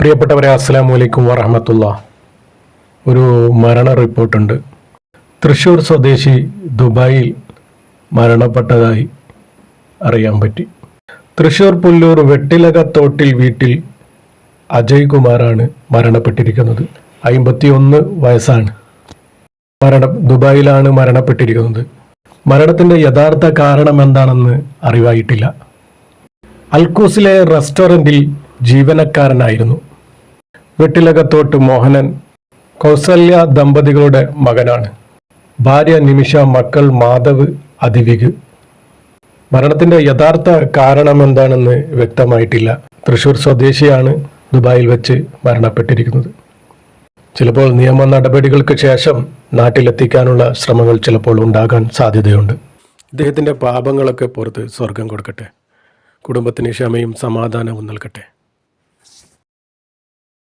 പ്രിയപ്പെട്ടവരെ അസ്സാം വലൈക്കും വറഹമത്തുള്ള. ഒരു മരണ റിപ്പോർട്ടുണ്ട്. തൃശ്ശൂർ സ്വദേശി ദുബായിൽ മരണപ്പെട്ടതായി അറിയാൻ പറ്റി. തൃശ്ശൂർ പുല്ലൂർ വെട്ടിലക തോട്ടിൽ വീട്ടിൽ അജയ് കുമാറാണ് മരണപ്പെട്ടിരിക്കുന്നത്. അയിമ്പത്തിയൊന്ന് വയസ്സാണ്. മരണ ദുബായിലാണ് മരണപ്പെട്ടിരിക്കുന്നത്. മരണത്തിന്റെ യഥാർത്ഥ കാരണം എന്താണെന്ന് അറിവായിട്ടില്ല. അൽക്കൂസിലെ റെസ്റ്റോറന്റിൽ ജീവനക്കാരനായിരുന്നു. വെട്ടിലകത്തോട്ട് മോഹനൻ കൗസല്യ ദമ്പതികളുടെ മകനാണ്. ഭാര്യ നിമിഷ മക്കൾ മാധവ് അതിവിക്. മരണത്തിന്റെ യഥാർത്ഥ കാരണം എന്താണെന്ന് വ്യക്തമായിട്ടില്ല. തൃശൂർ സ്വദേശിയാണ് ദുബായിൽ വെച്ച് മരണപ്പെട്ടിരിക്കുന്നത്. ചിലപ്പോൾ നിയമ നടപടികൾക്ക് ശേഷം നാട്ടിലെത്തിക്കാനുള്ള ശ്രമങ്ങൾ ചിലപ്പോൾ ഉണ്ടാകാൻ സാധ്യതയുണ്ട്. ഇദ്ദേഹത്തിന്റെ പാപങ്ങളൊക്കെ പുറത്ത് സ്വർഗം കൊടുക്കട്ടെ. കുടുംബത്തിന് ക്ഷമയും സമാധാനവും നൽകട്ടെ.